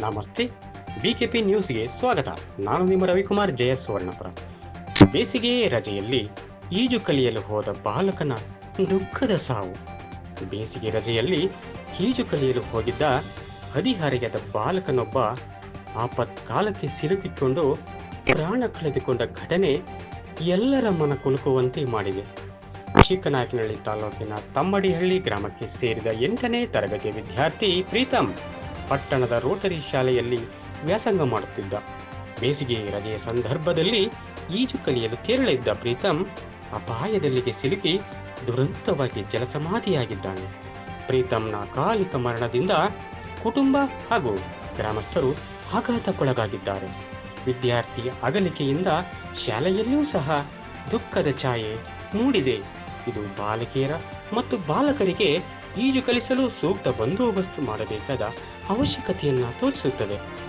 ನಮಸ್ತೆ. ಬಿಕೆಪಿ ನ್ಯೂಸ್ಗೆ ಸ್ವಾಗತ. ನಾನು ನಿಮ್ಮ ರವಿಕುಮಾರ್ ಜಯ ಸುವರ್ಣಪುರ ಬೇಸಿಗೆ ರಜೆಯಲ್ಲಿ ಈಜು ಕಲಿಯಲು ಹೋದ ಬಾಲಕನ ದುಃಖದ ಸಾವು. ಬೇಸಿಗೆ ರಜೆಯಲ್ಲಿ ಈಜು ಕಲಿಯಲು ಹೋಗಿದ್ದ ಹದಿಹರೆಯದ ಬಾಲಕನೊಬ್ಬ ಆಪತ್ಕಾಲಕ್ಕೆ ಸಿಲುಕಿಕೊಂಡು ಪ್ರಾಣ ಕಳೆದುಕೊಂಡ ಘಟನೆ ಎಲ್ಲರ ಮನ ಕುಲುಕುವಂತೆ ಮಾಡಿದೆ. ಚಿಕ್ಕನಾಯಕನಹಳ್ಳಿ ತಾಲೂಕಿನ ತಮ್ಮಡಿಹಳ್ಳಿ ಗ್ರಾಮಕ್ಕೆ ಸೇರಿದ ಎಂಟನೇ ತರಗತಿಯ ವಿದ್ಯಾರ್ಥಿ ಪ್ರೀತಮ್. ಪಟ್ಟಣದ ರೋಟರಿ ಶಾಲೆಯಲ್ಲಿ ವ್ಯಾಸಂಗ ಮಾಡುತ್ತಿದ್ದ. ಬೇಸಿಗೆ ರಜೆಯ ಸಂದರ್ಭದಲ್ಲಿ ಈಜು ಕಲಿಯಲು ತೆರಳಿದ್ದ ಪ್ರೀತಮ್ ಅಪಾಯದಲ್ಲಿಗೆ ಸಿಲುಕಿ ದುರಂತವಾಗಿ ಜಲಸಮಾಧಿಯಾಗಿದ್ದಾನೆ. ಪ್ರೀತಮ್ನ ಕಾಲಿಕ ಮರಣದಿಂದ ಕುಟುಂಬ ಹಾಗೂ ಗ್ರಾಮಸ್ಥರು ಆಘಾತಕ್ಕೊಳಗಾಗಿದ್ದಾರೆ. ವಿದ್ಯಾರ್ಥಿಯ ಅಗಲಿಕೆಯಿಂದ ಶಾಲೆಯಲ್ಲೂ ಸಹ ದುಃಖದ ಛಾಯೆ ಮೂಡಿದೆ. ಇದು ಬಾಲಕಿಯರ ಮತ್ತು ಬಾಲಕರಿಗೆ ಈಜು ಕಲಿಸಲು ಸೂಕ್ತ ಬಂದೋಬಸ್ತು ಮಾಡಬೇಕಾದ ಅವಶ್ಯಕತೆಯನ್ನು ತೋರಿಸುತ್ತದೆ.